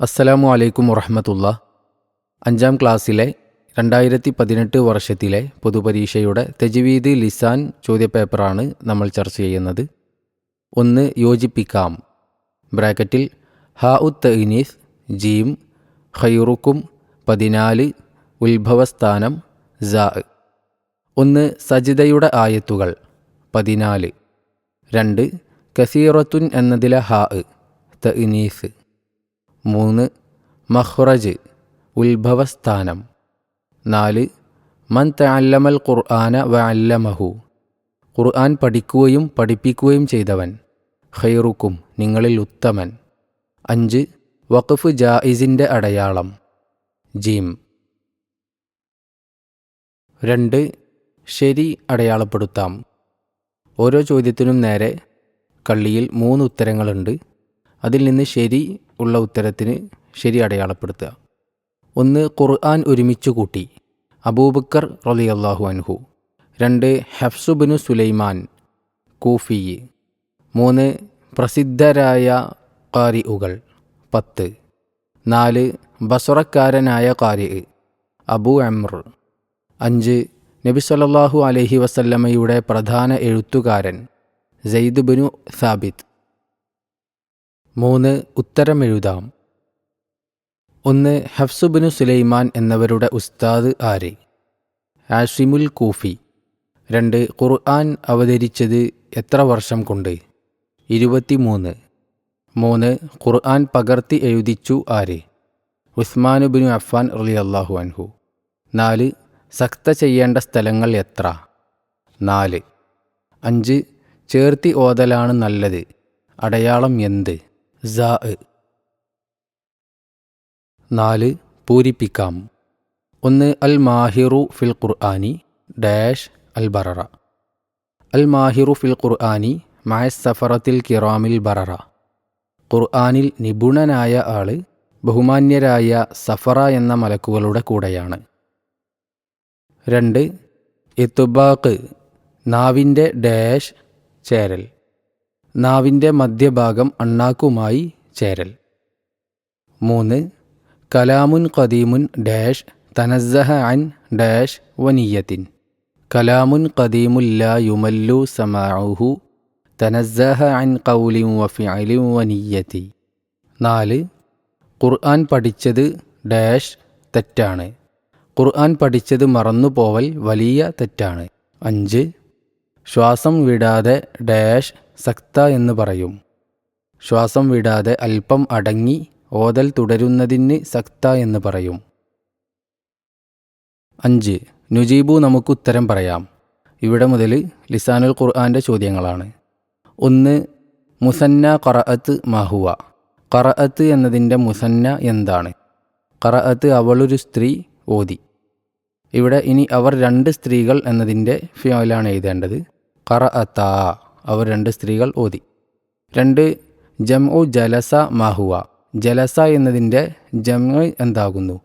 അസ്സലാമു അലൈക്കും വറഹമത്തുള്ള. അഞ്ചാം ക്ലാസ്സിലെ രണ്ടായിരത്തി പതിനെട്ട് വർഷത്തിലെ പൊതുപരീക്ഷയുടെ തെജ്വീദ് ലിസാൻ ചോദ്യപേപ്പറാണ് നമ്മൾ ചർച്ച ചെയ്യുന്നത്. ഒന്ന് യോജിപ്പിക്കാം. ബ്രാക്കറ്റിൽ ഹ ഉത്ത് ഇനീസ് ജീം ഖൈറുക്കും പതിനാല് ഉത്ഭവസ്ഥാനം ജാ ഒന്ന് സജിതയുടെ ആയത്തുകൾ പതിനാല്. രണ്ട് കസീറത്തുൻ എന്നതിലെ ഹാ തഇനീസ് മൂന്ന് മഹ്റജ് ഉത്ഭവസ്ഥാനം. നാല് മൻ തല്ലമൽ ഖുർആന വ അല്ലമഹു ഖുർആൻ പഠിക്കുകയും പഠിപ്പിക്കുകയും ചെയ്തവൻ. ഖൈറുക്കും നിങ്ങളിൽ ഉത്തമൻ. അഞ്ച് വഖഫ് ജായിസിന്റെ അടയാളം. ജീം. രണ്ട് ശരി അടയാളപ്പെടുത്താം. ഓരോ ചോദ്യത്തിനും നേരെ കള്ളിയിൽ മൂന്ന് ഉത്തരങ്ങളുണ്ട്. അതിൽ നിന്ന് ശരി ഉള്ള ഉത്തരത്തിന് ശരി അടയാളപ്പെടുത്തുക. ഒന്ന് ഖുർആൻ ഒരുമിച്ച് കൂട്ടി. അബൂബക്കർ റളിയല്ലാഹു അൻഹു. രണ്ട് ഹഫ്സുബിനു സുലൈമാൻ കൂഫി മൂന്ന് പ്രസിദ്ധരായ കാരിഉകൾ പത്ത്. നാല് ബസുറക്കാരനായ കാരി അബു അമ്ർ അഞ്ച് നബി സല്ലാഹു അലഹി വസല്ലമ്മയുടെ പ്രധാന എഴുത്തുകാരൻ സെയ്ദ് ബിനു സാബിത്ത്. മൂന്ന് ഉത്തരം എഴുതാം. ഒന്ന് ഹഫ്സുബിനു സുലൈമാൻ എന്നവരുടെ ഉസ്താദ് ആര്? ആഷിമുൽ കൂഫി. രണ്ട് ഖുർആൻ അവതരിച്ചത് എത്ര വർഷം കൊണ്ട്? ഇരുപത്തി മൂന്ന് മൂന്ന് ഖുർആൻ പകർത്തി എഴുതിച്ചു ആര്? ഉസ്മാനുബിനു അഫ്ഫാൻ അള്ളാഹു അൻഹു. നാല് സക്ത ചെയ്യേണ്ട സ്ഥലങ്ങൾ എത്ര? നാല്. അഞ്ച് ചേർത്തി ഓതലാണ് നല്ലത്. അടയാളം എന്ത്? നാല് പൂരിപ്പിക്കാം. ഒന്ന് അൽ മാഹിറു ഫിൽ ഖുർആാനി ഡാഷ് അൽ ബററ അൽ മാഹിറു ഫിൽ ഖുർആാനി മായ സഫറത്തിൽ കിറാമിൽ ബററ. ഖുർആാനിൽ നിപുണനായ ആൾ ബഹുമാന്യരായ സഫറ എന്ന മലക്കുകളുടെ കൂടെയാണ്. രണ്ട് എത്തുബാക്ക് നാവിന്റെ ഡാഷ് ചേരൽ. നാവിന്റെ മധ്യഭാഗം അണ്ണാക്കുമായി ചേരൽ. മൂന്ന് കലാമുൻ ഖദീമുൻ ഡാഷ് തനസ്സഹ അൻ ഡാഷ് വനീയത്തിൻ. കലാമുൻ ഖദീമുല്ല യുമല്ലു സമാഉഹു തനസ്സഹ അൻ കൗലിം വഫിഅലിം വനീയത്തി. നാല് ഖുർആൻ പഠിച്ചത് ഡാഷ് തെറ്റാണ്. ഖുർആൻ പഠിച്ചത് മറന്നുപോവൽ വലിയ തെറ്റാണ്. അഞ്ച് ശ്വാസം വിടാതെ ഡാഷ് സക്ത എന്ന് പറയും. ശ്വാസം വിടാതെ അല്പം അടങ്ങി ഓതൽ തുടരുന്നതിന് സക്ത എന്ന് പറയും. അഞ്ച്. നുജീബു നമുക്ക് ഉത്തരം പറയാം. ഇവിടെ മുതൽ ലിസാനുൽ ഖുർആാന്റെ ചോദ്യങ്ങളാണ്. ഒന്ന് മുസന്ന ഖറഅത്ത് മഹുവ ഖറഅത്ത് എന്നതിന്റെ മുസന്ന എന്താണ്? ഖറഅത്ത് അവളൊരു സ്ത്രീ ഓതി. ഇവിടെ ഇനി അവർ രണ്ട് സ്ത്രീകൾ എന്നതിന്റെ ഫിയോലാണ് എഴുതേണ്ടത്. ഖറഅത്ത. അവർ രണ്ട് സ്ത്രീകൾ ഓതി. രണ്ട് ജം ഉ ജലസ മാഹുവ. ജലസ എന്നതിന്റെ ജം എന്താകുന്നു?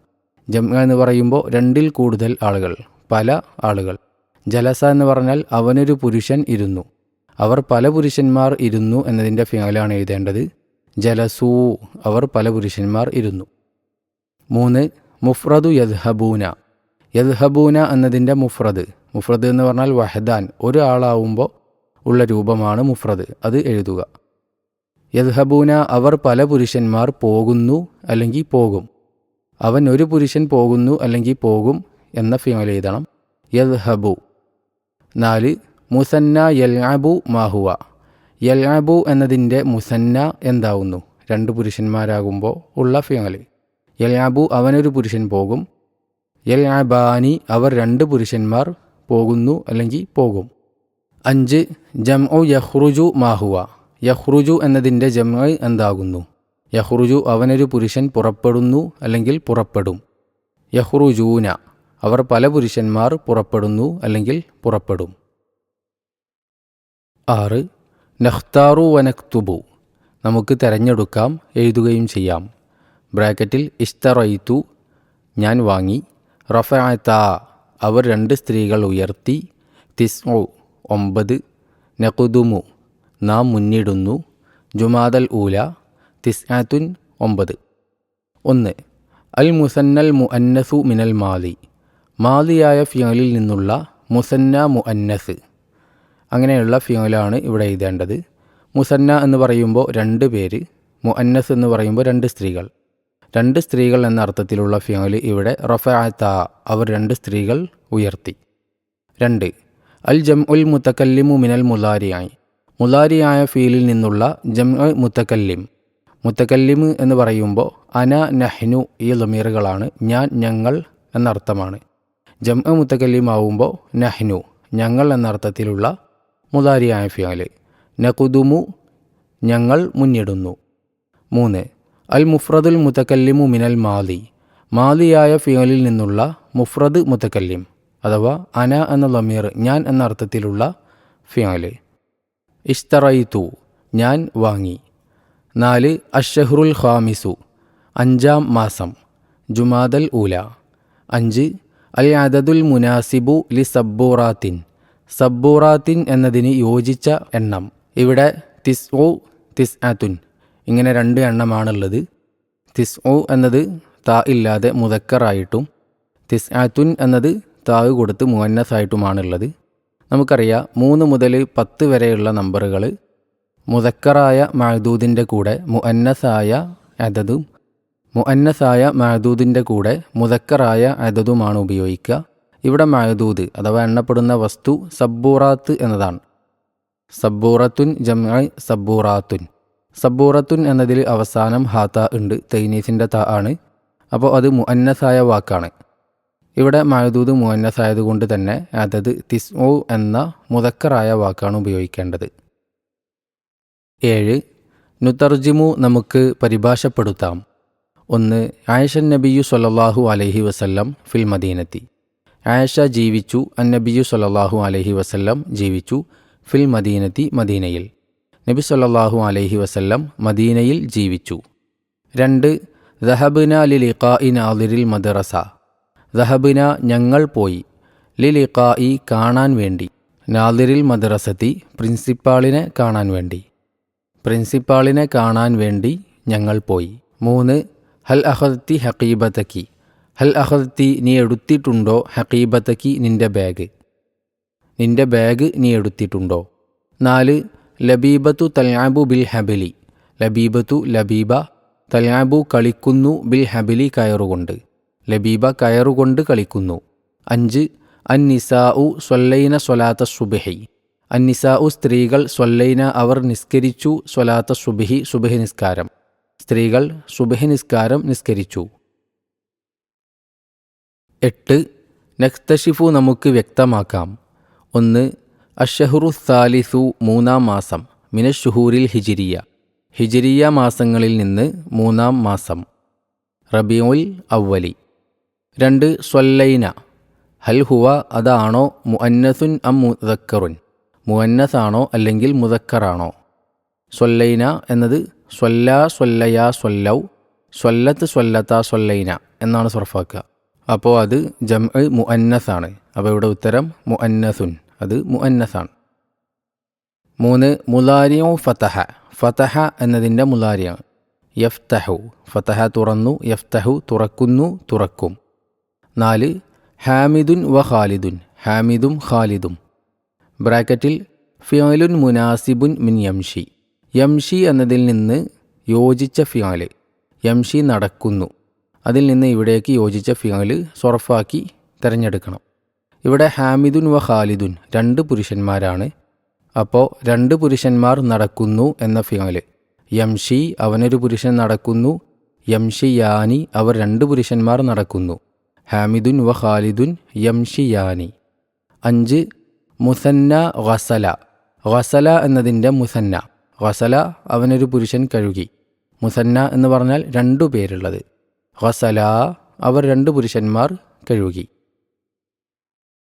ജം എന്ന് പറയുമ്പോൾ രണ്ടിൽ കൂടുതൽ ആളുകൾ പല ആളുകൾ. ജലസ എന്ന് പറഞ്ഞാൽ അവനൊരു പുരുഷൻ ഇരുന്നു. അവർ പല പുരുഷന്മാർ ഇരുന്നു എന്നതിന്റെ ഫിനാലാണ് എഴുതേണ്ടത്. ജലസൂ അവർ പല പുരുഷന്മാർ ഇരുന്നു. മൂന്ന് മുഫ്രദു യദ്ഹബൂന. യദ്ഹബൂന എന്നതിന്റെ മുഫ്രദ്. മുഫ്രദ് എന്ന് പറഞ്ഞാൽ വഹദാൻ. ഒരു ആളാവുമ്പോൾ ഉള്ള രൂപമാണ് മുഫ്രദ്. അത് എഴുതുക. യദ്ഹബൂന അവർ പല പുരുഷന്മാർ പോകുന്നു അല്ലെങ്കിൽ പോകും. അവൻ ഒരു പുരുഷൻ പോകുന്നു അല്ലെങ്കിൽ പോകും എന്ന ഫിമൽ എഴുതണം. യദ്ഹബു. നാല് മുസന്ന യൽഅബു മാഹുവ യൽഅബു എന്നതിന്റെ മുസന്ന എന്താവുന്നു? രണ്ട് പുരുഷന്മാരാകുമ്പോൾ ഉള്ള ഫിമൽ. യൽഅബു അവനൊരു പുരുഷൻ പോകും. യൽഅബാനി അവർ രണ്ട് പുരുഷന്മാർ പോകുന്നു അല്ലെങ്കിൽ പോകും. അഞ്ച് ജം ഒ യഹ്റുജു മാഹുവ യഹ്റുജു എന്നതിന്റെ ജം എന്താകുന്നു? യഹ്റുജു അവനൊരു പുരുഷൻ പുറപ്പെടുന്നു അല്ലെങ്കിൽ പുറപ്പെടും. യഹ്റുജൂന അവർ പല പുരുഷന്മാർ പുറപ്പെടുന്നു അല്ലെങ്കിൽ പുറപ്പെടും. ആറ് നഖ്താറു വനക്തുബു. നമുക്ക് തിരഞ്ഞെടുക്കാം എഴുതുകയും ചെയ്യാം. ബ്രാക്കറ്റിൽ ഇസ്തറയിത്തു ഞാൻ വാങ്ങി. റഫഅത്ത അവർ രണ്ട് സ്ത്രീകൾ ഉയർത്തി. തിസ്മു ഒമ്പത്. നഖുദുമു. നാം മുന്നിടുന്നു. ജുമാദൽ ഊല. തിസ്ആത്തുൻ ഒമ്പത്. ഒന്ന്. അൽ മുസന്നൽ മുഅന്നസു മിനൽ മാലി. മാലിയായ ഫിയലിൽ നിന്നുള്ള മുസന്ന മുഅന്നസ്. അങ്ങനെയുള്ള ഫിയലാണ് ഇവിടെ എഴുതേണ്ടത്. മുസന്ന എന്ന് പറയുമ്പോൾ രണ്ട് പേര് മുഅന്നസ് എന്ന് പറയുമ്പോൾ രണ്ട് സ്ത്രീകൾ. രണ്ട് സ്ത്രീകൾ എന്ന അർത്ഥത്തിലുള്ള ഫിയൽ ഇവിടെ റഫഅത്ത. അവർ രണ്ട് സ്ത്രീകൾ ഉയർത്തി. രണ്ട്. അൽ ജം ഉൽ മുത്തക്കല്ലിമു മിനൽ മുലാരിയായി മുലാരിയായ ഫീലിൽ നിന്നുള്ള ജം മുത്തക്കല്ലിം മുത്തക്കല്ലിം എന്ന് പറയുമ്പോൾ അന നഹ്നു ഈ ലമീറുകളാണ് ഞാൻ ഞങ്ങൾ എന്നർത്ഥമാണ്. ജം മുത്തക്കല്ലിം ആവുമ്പോൾ നഹ്നു ഞങ്ങൾ എന്നർത്ഥത്തിലുള്ള മുലാരിയായ ഫിയാൽ നഖുദുമു ഞങ്ങൾ മുന്നിടുന്നു. മൂന്ന് അൽ മുഫ്രദുൽ മുത്തക്കല്ലിമു മിനൽ മാലി മാലിയായ ഫിയലിൽ നിന്നുള്ള മുഫ്രദ് മുത്തക്കല്ലിം അഥവാ അന എന്ന ലമീർ ഞാൻ എന്ന അർത്ഥത്തിലുള്ള ഫിയാൽ ഇഷ്തറയിത്തു ഞാൻ വാങ്ങി. നാല് അഷഹ്റുൽ ഖാമിസു അഞ്ചാം മാസം ജുമാദൽ ഊല. അഞ്ച് അൽ അദദുൽ മുനാസിബു ലി സബ്ബൂറാത്തിൻ. സബ്ബൂറാത്തിൻ എന്നതിന് യോജിച്ച എണ്ണം. ഇവിടെ തിസ് ഒ തിസ് ആത്തുൻ ഇങ്ങനെ രണ്ട് എണ്ണമാണുള്ളത്. തിസ് ഒ എന്നത് താ ഇല്ലാതെ മുതക്കറായിട്ടും തിസ് ആത്തുൻ എന്നത് താവ് കൊടുത്ത് മുവന്നസായിട്ടുമാണുള്ളത്. നമുക്കറിയാം മൂന്ന് മുതൽ പത്ത് വരെയുള്ള നമ്പറുകൾ മുതക്കറായ മഹദൂദിന്റെ കൂടെ മുഅന്നസായ അതതും മുഅന്നസായ മഹദൂദിന്റെ കൂടെ മുതക്കറായ അതതുമാണ് ഉപയോഗിക്കുക. ഇവിടെ മഹദൂദ് അഥവാ എണ്ണപ്പെടുന്ന വസ്തു സബ്ബൂറാത്ത് എന്നതാണ്. സബ്ബൂറത്തുൻ ജമ സബ്ബൂറാത്തുൻ. സബ്ബൂറത്തുൻ എന്നതിൽ അവസാനം ഹാത്ത ഉണ്ട് തൈനീസിന്റെ ത ആണ്. അപ്പോൾ അത് മുഅന്നസായ വാക്കാണ്. ഇവിടെ മഹദൂദ് മുഅന്നസായതുകൊണ്ട് തന്നെ അതത് തിസ്ഉ എന്ന മുതക്കറായ വാക്കാണ് ഉപയോഗിക്കേണ്ടത്. ഏഴ് നുതർജിമു നമുക്ക് പരിഭാഷപ്പെടുത്താം. ഒന്ന് ആയിഷ നബിയു സൊല്ലാഹു അലഹി വസല്ലം ഫിൽ മദീനത്തി. ആയിഷ ജീവിച്ചു അന്നബിയു സൊല്ലാഹു അലഹി വസല്ലം ജീവിച്ചു ഫിൽ മദീനത്തി മദീനയിൽ. നബി സൊല്ലാഹു അലഹി വസല്ലം മദീനയിൽ ജീവിച്ചു. രണ്ട് ദഹബിന ഇൻ ആദിരിൽ മദ്റസ. ദഹബിന ഞങ്ങൾ പോയി. ലിലിഖായി കാണാൻ വേണ്ടി. നാദിരിൽ മദ്രസത്തി പ്രിൻസിപ്പാളിനെ കാണാൻ വേണ്ടി. പ്രിൻസിപ്പാളിനെ കാണാൻ വേണ്ടി ഞങ്ങൾ പോയി. മൂന്ന് ഹൽ അഹദത്തി ഹക്കീബത്തക്കി ഹൽ അഹദത്തി നീ എടുത്തിട്ടുണ്ടോ ഹക്കീബത്തക്കി നിന്റെ ബാഗ്? നിന്റെ ബാഗ് നീ എടുത്തിട്ടുണ്ടോ? നാല് ലബീബത്തു തൽയാബു ബിൽ ഹബലി. ലബീബത്തു ലബീബ തൽയാബു കളിക്കുന്നു ബിൽ ഹബലി കയറുകൊണ്ട്. ലബീബ കയറുകൊണ്ട് കളിക്കുന്നു. അഞ്ച് അന്നിസാഉ സ്വല്ലൈന സ്വലാത്ത സുബഹി. അന്നിസാഉ സ്ത്രീകൾ സ്വല്ലൈന അവർ നിസ്കരിച്ചു സ്വലാത്ത സുബഹി സുബഹി നിസ്കാരം. സ്ത്രീകൾ സുബഹി നിസ്കാരം നിസ്കരിച്ചു. എട്ട് നക്തഷിഫു നമുക്ക് വ്യക്തമാക്കാം. ഒന്ന് അഷഹുറു സാലിസു മൂന്നാം മാസം മിനഷുഹൂരിൽ ഹിജിരിയ. ഹിജിരിയ മാസങ്ങളിൽ നിന്ന് മൂന്നാം മാസം. റബിയുൽ അവലി രണ്ട് സ്വല്ലൈന. ഹൽ ഹുവ അതാണോ മുഅന്നസുൻ അം മുദക്കറുൻ? മുഅന്നസാണോ അല്ലെങ്കിൽ മുദക്കറാണോ? സ്വല്ലൈന എന്നത് സ്വല്ല സ്വല്ലയ സ്വല്ലൗ സ്വല്ലത്ത് സ്വല്ലത്ത സ്വല്ലൈന എന്നാണ് സുറഫാക്കുക. അപ്പോൾ അത് ജം ആണ് അപ്പോൾ ഇവിടെ ഉത്തരം മുഅന്നസുൻ. അത് മുഅന്നസാണ്. മൂന്ന് മുലാരിയോ ഫതഹ. ഫതഹ എന്നതിന്റെ മുലാരിയാണ് യഫ്തഹു. ഫതഹ തുറന്നു യഫ്തഹു തുറക്കുന്നു തുറക്കും. നാല് ഹാമിദുൻ വ ഖാലിദുൻ ഹാമിദും ഖാലിദും. ബ്രാക്കറ്റിൽ ഫിയോലുൻ മുനാസിബുൻ മിൻ യംഷി. യംഷി എന്നതിൽ നിന്ന് യോജിച്ച ഫിയാൽ യംഷി നടക്കുന്നു. അതിൽ നിന്ന് ഇവിടേക്ക് യോജിച്ച ഫിയാൽ സൊറഫാക്കി തിരഞ്ഞെടുക്കണം. ഇവിടെ ഹാമിദുൻ വ ഖാലിദുൻ രണ്ട് പുരുഷന്മാരാണ്. അപ്പോൾ രണ്ട് പുരുഷന്മാർ നടക്കുന്നു എന്ന ഫിയാൽ യംഷി അവനൊരു പുരുഷൻ നടക്കുന്നു യംഷിയാനി അവർ രണ്ട് പുരുഷന്മാർ നടക്കുന്നു. ഹാമിദുൻ വ ഖാലിദുൻ യംഷിയാനി. അഞ്ച് മുസന്ന ഗസല ഗസല എന്നതിന്റെ മുസന്ന. ഗസല അവനൊരു പുരുഷൻ കഴുകി. മുസന്ന എന്ന് പറഞ്ഞാൽ രണ്ടു പേരുള്ളത്. ഗസല അവർ രണ്ട് പുരുഷന്മാർ കഴുകി.